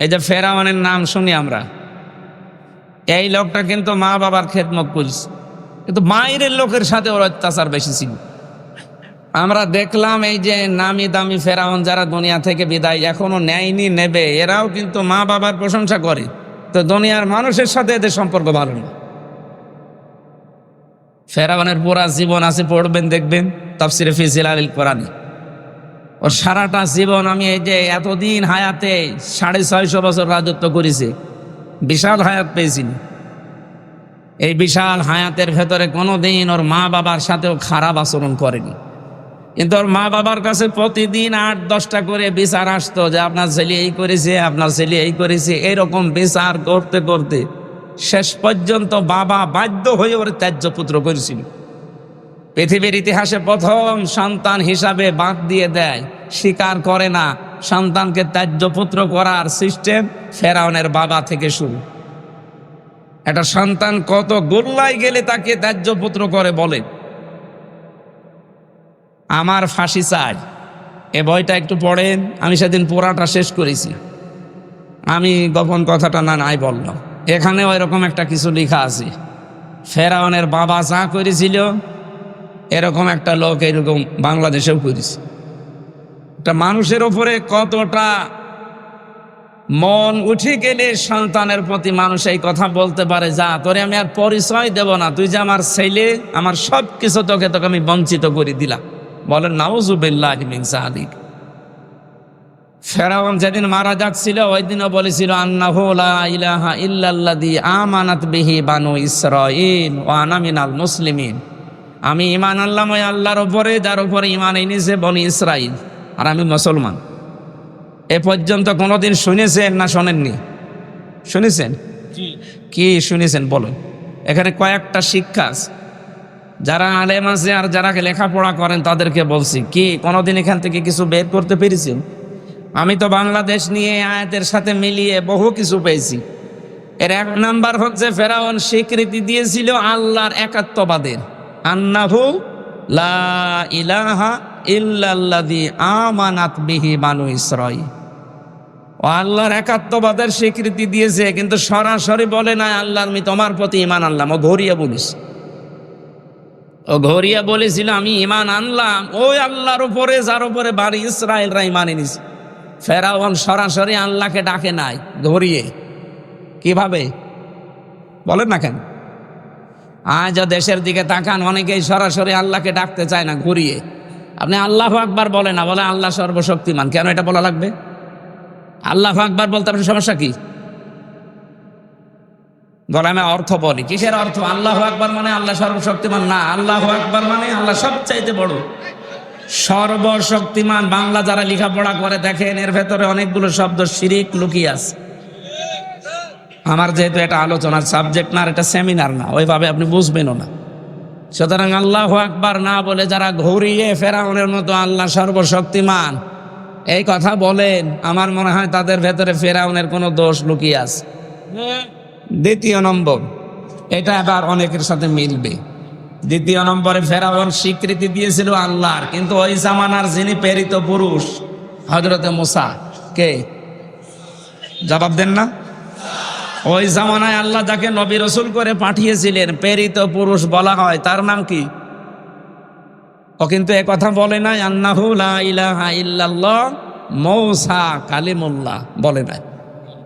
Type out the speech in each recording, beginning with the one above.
এই যে ফেরাওয়ানের নাম শুনি আমরা। এই লোকটা কিন্তু মা বাবার খেদমত করছে। কিন্তু মায়ের লোকের সাথে ওর অত্যাচার বেশি ছিল। আমরা দেখলাম এই যে নামি দামি ফেরাউন যারা দুনিয়া থেকে বিদায় এখনও নেয়নি, নেবে, এরাও কিন্তু মা বাবার প্রশংসা করে। তো দুনিয়ার মানুষের সাথে এদের সম্পর্ক ভালো না। ফেরাউনের পুরা জীবন আছে, পড়বেন, দেখবেন, তাফসিরে ফিজিল আলিল কোরআনী। ওর সারাটা জীবন আমি এই যে এতদিন হায়াতে সাড়ে ছয়শো বছর রাজত্ব করেছি, বিশাল হায়াত পেয়েছি। এই বিশাল হায়াতের ভেতরে কোনো দিন ওর মা বাবার সাথেও খারাপ আচরণ করেনি। কিন্তু ওর মা বাবার কাছে প্রতিদিন আট, দশটা করে বিচার আসতো যে আপনার ছেলে এই করেছে, আপনার ছেলে এই করেছে, এরকম বিচার করতে করতে শেষ পর্যন্ত বাবা বাধ্য হয়ে ওর ত্যায্য পুত্র করেছিল। পৃথিবীর ইতিহাসে প্রথম সন্তান হিসাবে বাদ দিয়ে দেয়, স্বীকার করে না। সন্তানকে ত্যায্য পুত্র করার সিস্টেম ফেরাউনের বাবা থেকে শুরু। একটা সন্তান কত গোল্লায় গেলে তাকে ত্যায্য পুত্র করে বলে, আমার ফাঁসি চাই। এ বইটা একটু পড়েন, আমি সেদিন পোড়াটা শেষ করেছি। আমি গোপন কথাটা না, নাই বললাম। এখানেও এরকম একটা কিছু লেখা আছে। ফেরাউনের বাবা যা করেছিল এরকম একটা লোক এরকম বাংলাদেশেও করেছে। একটা মানুষের ওপরে কতটা মন উঠে গেলে সন্তানের প্রতি মানুষ এই কথা বলতে পারে, যা, তোরে আমি আর পরিচয় দেব না। তুই যে আমার ছেলে, আমার সব কিছু তোকে তোকে আমি বঞ্চিত করে দিলাম। বলেন, নাউজুবিল্লাহ আলিক যেদিন মারা যাচ্ছিল, ওই দিনও বলেছিল, আন্নাহু লা ইলাহা বিহি বানু ইসরাঈল ওয়া আনা মিনাল মুসলিমিন। আমি ইমান আনলাম ওই আল্লাহর উপরে যার ওপরে ইমান এনেছে বনি ইসরাইল আর আমি মুসলমান। এ পর্যন্ত কোনোদিন শুনেছেন না শোনেননি? শুনেছেন? কি শুনেছেন বলুন। এখানে কয়েকটা শিক্ষা যারা আলেম আছে আর যারা লেখাপড়া করেন তাদেরকে বলছি কি কোনোদিন এখান থেকে কিছু বের করতে পেরেছি আমি তো বাংলাদেশ নিয়ে আয়াতের সাথে মিলিয়ে বহু কিছু পেয়েছি। এর এক নাম্বার হচ্ছে ফেরাউন স্বীকৃতি দিয়েছিল আল্লাহর একাত্মবাদের। আন্নাহু লা ইলাহা ও আল্লাহর একাত্মবাদের স্বীকৃতি দিয়েছে, কিন্তু সরাসরি বলে না আল্লাহ, আমি তোমার প্রতি ইমান আনলাম। ও ঘরিয়া বলিস। ও ঘরিয়া বলেছিল, আমি ইমান আনলাম। ওই আল্লাহর উপরে, যার উপরে বাড়ি ইসরায়েলরা ইমান এনেছে। ফেরাউন সরাসরি আল্লাহকে ডাকে নাই, ঘরিয়ে। কীভাবে? বলেন না কেন? আজ দেশের দিকে তাকান, অনেকেই সরাসরি আল্লাহকে ডাকতে চায় না, ঘুরিয়ে। আপনি আল্লাহ আকবার বলে না, বলে আল্লাহ সর্বশক্তিমান। কেন এটা বলা লাগবে? আল্লাহ আকবার বলতে আপনার সমস্যা কি? বলে আমি অর্থ বলি। কিসের অর্থ? আল্লাহ আকবার মানে আল্লাহ সর্বশক্তিমান? না, আল্লাহ আকবার মানে আল্লাহ সবচাইতে বড়। সর্বশক্তিমান। বাংলা যারা লেখাপড়া করে দেখেন, এর ভেতরে অনেকগুলো শব্দ শিরিক লুকিয়ে আছে। আমার যেহেতু এটা আলোচনার সাবজেক্ট না আর এটা সেমিনার না, ওইভাবে আপনি বুঝবেনও না। সুতরাং আল্লাহ আকবার না বলে যারা ঘুরিয়ে ফেরাউনের মতো আল্লাহ সর্বশক্তিমান, এই কথা বলেন, আমার মনে হয় তাদের ভেতরে ফেরাউনের কোনো দোষ লুকিয়ে আছে। দ্বিতীয় নম্বর, এটা আবার অনেকের সাথে মিলবে। দ্বিতীয় নম্বরে ফেরাউন স্বীকৃতি দিয়েছিল আল্লাহর, কিন্তু ওই জামানার যিনি প্রেরিত পুরুষ হজরতে মুসা, কে? জবাব দেন না। ওই জামানায় আল্লাহ যাকে নবী রসুল করে পাঠিয়েছিলেন, প্রেরিত পুরুষ বলা হয়, তার নাম কি? ও কিন্তু কথা বলে নাই, আন্নাহু লা ইলাহা মৌসা কালিমুল্লাহ বলে নাই।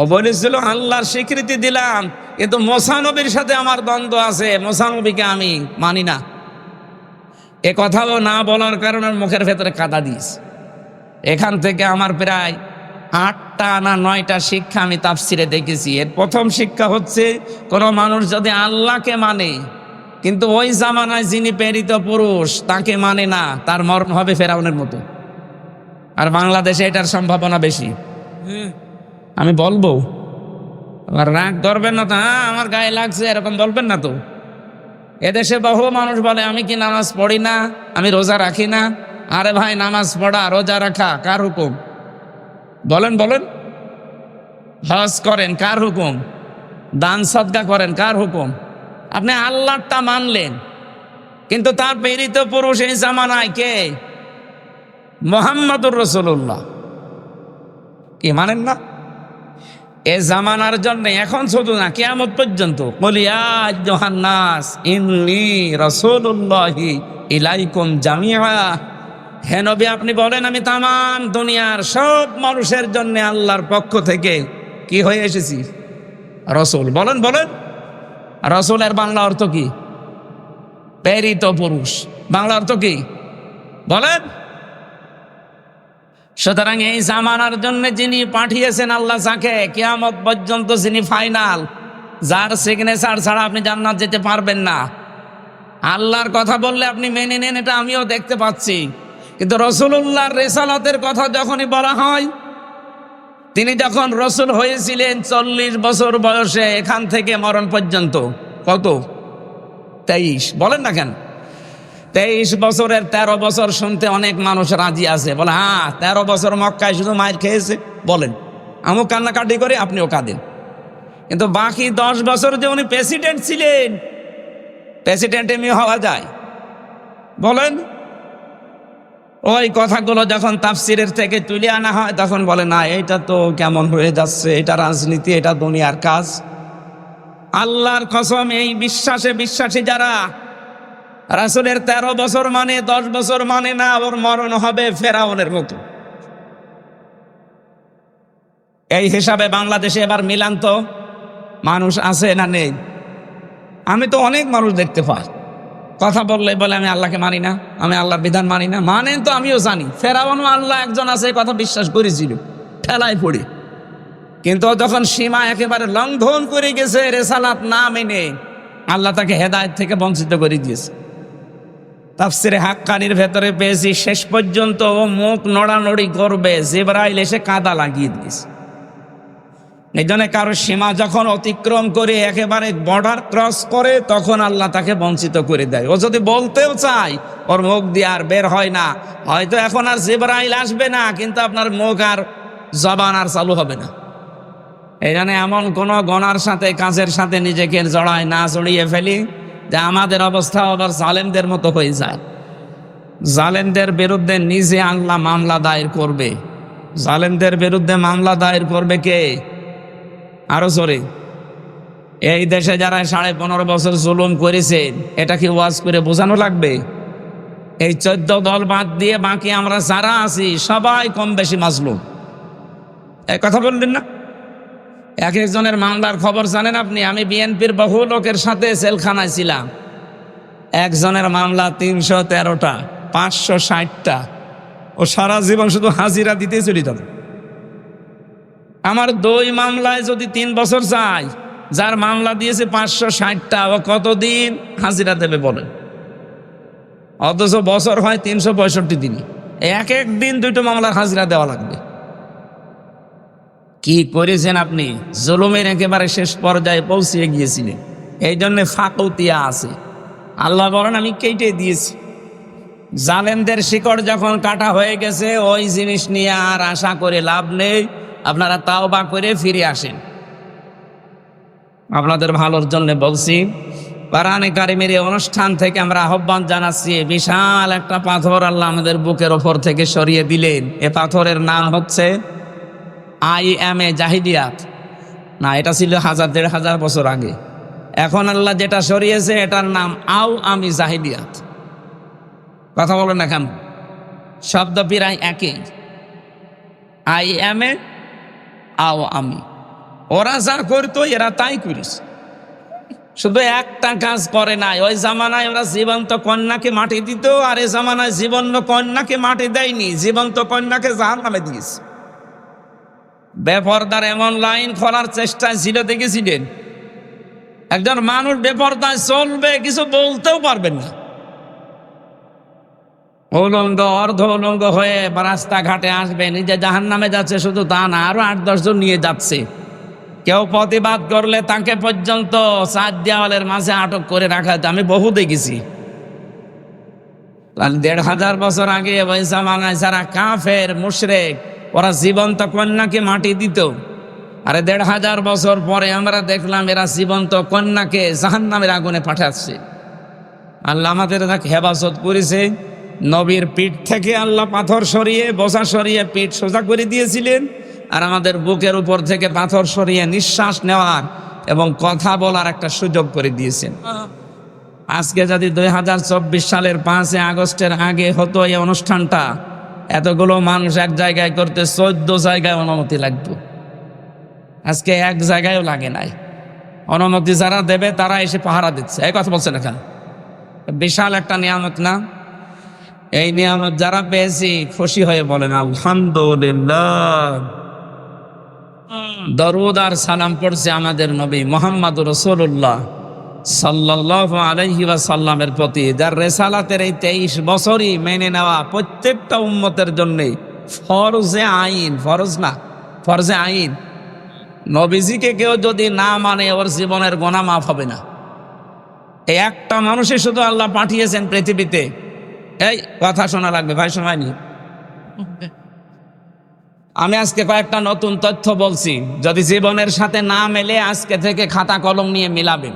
ও বলেছিল, আল্লাহর স্বীকৃতি দিলাম, কিন্তু মোসানবীর সাথে আমার দ্বন্দ্ব আছে মোসানবীকে আমি মানি না। এ কথাও না বলার কারণে মুখের ভেতরে কাদা দিস এখান থেকে আমার প্রায় আটটা না নয়টা শিক্ষা আমি তাফসিরে দেখেছি। এর প্রথম শিক্ষা হচ্ছে, কোনো মানুষ যদি আল্লাহকে মানে কিন্তু ওই জামানায় যিনি প্রেরিত পুরুষ, তাকে মানে না, তার মরণ হবে ফেরাউনের মতো। আর বাংলাদেশে এটার সম্ভাবনা বেশি। আমি বলব, আবার রাগ করবেন না তো হ্যাঁ আমার গায়ে লাগছে, এরকম বলবেন না তো। এদেশে বহু মানুষ বলে, আমি কি নামাজ পড়ি না? আমি রোজা রাখি না? আরে ভাই, নামাজ পড়া, রোজা রাখা, কার হুকুম? বলেন বলেন। হজ করেন, কার হুকুম? দান সদকা করেন, কার হুকুম? আপনি আল্লাহটা মানলেন, কিন্তু তার প্রেরিত পুরুষ এই জামানায় কে? মোহাম্মদুর রসুল্লাহ কি, মানেন না? এ জামানার জন্য এখন শুধু না, কেয়ামত পর্যন্ত। রসুল্লাহি ইলাইকুম জামিয়া হে আপনি বলেন, আমি তামাম দুনিয়ার সব মানুষের জন্য আল্লাহর পক্ষ থেকে কি হয়ে এসেছি? রসুল, বলেন বলেন। রসুলের বাংলা অর্থ কি? প্রেরিত পুরুষ। বাংলা অর্থ কি? বলেন। সুতরাং এই জামানার জন্য যিনি পাঠিয়েছেন আল্লাহ যাকে, কিয়ামত পর্যন্ত যিনি ফাইনাল, যার সিগনেচার ছাড়া আপনি জান্নাত যেতে পারবেন না। আল্লাহর কথা বললে আপনি মেনে নেন, এটা আমিও দেখতে পাচ্ছি। কিন্তু রসুল্লাহর রেসালতের কথা যখনই বলা হয়, তিনি যখন রসুল হয়েছিলেন চল্লিশ বছর বয়সে এখান থেকে মরণ পর্যন্ত, কত? তেইশ। বলেন না কেন? তেইশ বছরের ১৩ বছর শুনতে অনেক মানুষ রাজি আছে। বলে হ্যাঁ তেরো বছর মক্কায় শুধু মায়ের খেয়েছে। বলেন আমিও কান্নাকাটি করি আপনিও কাঁদেন। কিন্তু বাকি দশ বছর যে উনি প্রেসিডেন্ট ছিলেন, প্রেসিডেন্ট এমনি হওয়া যায়। বলেন ওই কথাগুলো যখন তাফসিরের থেকে তুলে আনা হয়, তখন বলে, না এটা তো কেমন হয়ে যাচ্ছে? এটা রাজনীতি, এটা দুনিয়ার কাজ। আল্লাহর কসম, এই বিশ্বাসে বিশ্বাসী যারা, রাসুলের তেরো বছর মানে দশ বছর মানে না, ওর মরণ হবে ফেরাউনের মতো। এই হিসাবে বাংলাদেশে এবার মিলান তো মানুষ আছে না নেই? আমি তো অনেক মানুষ দেখতে পাই। কথা বললে বলে আমি আল্লাহকে মানি না, আমি আল্লাহর বিধান মানি না। মানেন তো আমিও জানি ফেরাউনও আল্লাহ একজন আছে, এই কথা বিশ্বাস করেছিল, ঠেলায় পড়ে। কিন্তু যখন সীমা একেবারে লঙ্ঘন করে গেছে, রেসালাত না মেনে, আল্লাহ তাকে হেদায়ত থেকে বঞ্চিত করে দিয়েছে। তাফসিরে হাক্কানির ভেতরে পেয়েছি, শেষ পর্যন্ত ও মুখ নড়ানড়ি করবে, জেবরাইল এসে কাদা লাগিয়ে দিয়েছে। এই জন্য কারও সীমা যখন অতিক্রম করে একেবারে বর্ডার ক্রস করে, তখন আল্লাহ তাকে বঞ্চিত করে দেয়। ও যদি বলতেও চায়, ওর মুখ দিয়ে আর বের হয় না। হয়তো এখন আর জেবরাইল আসবে না, কিন্তু আপনার মুখ আর জবান আর চালু হবে না। জন্য এমন কোনো গণার সাথে, কাজের সাথে নিজেকে জড়ায় না জড়িয়ে ফেলি, যে আমাদের অবস্থা আবার জালেমদের মতো হয়ে যায়। জালেমদের বিরুদ্ধে নিজে আল্লাহ মামলা দায়ের করবে। জালেমদের বিরুদ্ধে মামলা দায়ের করবে কে? আরও জোরে। এই দেশে যারা সাড়ে পনেরো বছর জুলুম করেছে, এটা কি ওয়াজ করে বোঝানো লাগবে? এই চোদ্দ দল বাদ দিয়ে বাকি আমরা যারা আছি, সবাই কম বেশি মাজলুম। এই কথা বললেন না? এক একজনের মামলার খবর জানেন আপনি? আমি বিএনপির বহু লোকের সাথে সেলখানায় ছিলাম। একজনের মামলা তিনশো তেরোটা, পাঁচশো ষাটটা। ও সারা জীবন শুধু হাজিরা দিতেই চলে যাবে আমার দুই মামলায় যদি তিন বছর যায়, যার মামলা দিয়েছে পাঁচশো ষাটটা, ও কতদিন হাজিরা দেবে বলেন অথচ বছর হয় তিনশো পঁয়ষট্টি দিন। এক এক দিন দুটো মামলার হাজিরা দেওয়া লাগবে। কি করেছেন আপনি? জুলুমের একেবারে শেষ পর্যায়ে পৌঁছিয়ে গিয়েছিলেন। এই জন্যে ফাঁকতিয়া আছে। আল্লাহ বলেন আমি কেটে দিয়েছি। জালেমদের শিকড় যখন কাটা হয়ে গেছে, ওই জিনিস নিয়ে আর আশা করে লাভ নেই। আপনারা তাও বা করে ফিরে আসেন। আপনাদের ভালোর জন্য বলছি পারানে কারিমের এই অনুষ্ঠান থেকে আমরা আহ্বান জানাচ্ছি বিশাল একটা পাথর আল্লাহ আমাদের বুকের ওপর থেকে সরিয়ে দিলেন। এ পাথরের নাম হচ্ছে আই এম এ জাহিদিয়াত। না, এটা ছিল হাজার দেড় হাজার বছর আগে। এখন আল্লাহ যেটা সরিয়েছে, এটার নাম আও আমি জাহিদিয়াত। কথা বলেন না কেন? শব্দ প্রায় একই আই এম এ আও আমি। ওরা যা করতো, এরা তাই করিস শুধু একটা কাজ করে নাই। ওই জামানায় ওরা জীবন্ত কন্যাকে মাটি দিত, আর এই জামানায় জীবন্ত কন্যাকে মাটি দেয়নি। জীবন্ত কন্যাকে জাহান নামে দিয়েছে। বেপরদার এমন লাইন খোলার চেষ্টায় ছিল দেখেছিলেন? একজন মানুষ বেপরদায় চলবে, কিছু বলতেও পারবেন না। উলঙ্গ অর্ধ উলঙ্গ হয়ে রাস্তাঘাটে আসবে, নিজে জাহান নামে যাচ্ছে, শুধু তা না, আরও আট দশজন নিয়ে যাচ্ছে। কেউ প্রতিবাদ করলে তাকে পর্যন্ত চার দেওয়ালের মাঝে আটক করে রাখা। আমি বহু দেখেছি দেড় হাজার বছর আগে ওই জামানায় যারা কাফের, মুশরেক, ওরা জীবন্ত কন্যাকে মাটি দিত। আরে দেড় হাজার বছর পরে আমরা দেখলাম এরা জীবন্ত কন্যাকে জাহান্নামের আগুনে পাঠাচ্ছে। আল্লাহ আমাদের হেফাজত করেছে। নবীর পিঠ থেকে আল্লাহ পাথর সরিয়ে, বোঝা সরিয়ে পিঠ সোজা করে দিয়েছিলেন। আর আমাদের বুকের উপর থেকে পাথর সরিয়ে নিঃশ্বাস নেওয়ার এবং কথা বলার একটা সুযোগ করে দিয়েছেন। আজকে যদি দুই হাজার চব্বিশ সালের পাঁচই আগস্টের আগে হতো এই অনুষ্ঠানটা, এতগুলো মানুষ এক জায়গায় করতে চোদ্দ জায়গায় অনুমতি লাগতো। আজকে এক জায়গায়ও লাগে নাই। অনুমতি যারা দেবে তারা এসে পাহারা দিচ্ছে। এই কথা বলছেন এখানে বিশাল একটা নিয়ামত না? এই নিয়ামত যারা পেয়েছি খুশি হয়ে বলেন, আলহামদুলিল্লাহ। দরুদ আর সালাম পড়ছে আমাদের নবী মোহাম্মদ রসুল্লাহ সাল্লাহ আলহি সাল্লামের প্রতি, যার রেসালাতের এই তেইশ বছরই মেনে নেওয়া প্রত্যেকটা উম্মতের জন্যে ফরজে আইন, ফরজ না, ফরজে আইন। নবীজিকে কেউ যদি না মানে ওর জীবনের গোনা মাফ হবে না। এই একটা মানুষই শুধু আল্লাহ পাঠিয়েছেন পৃথিবীতে। এই, কথা শোনা লাগবে, ভাই শোনায়নি? আমি আজকে কয়েকটা নতুন তথ্য বলছি। যদি জীবনের সাথে না মেলে, আজকে থেকে খাতা কলম নিয়ে মিলাবেন।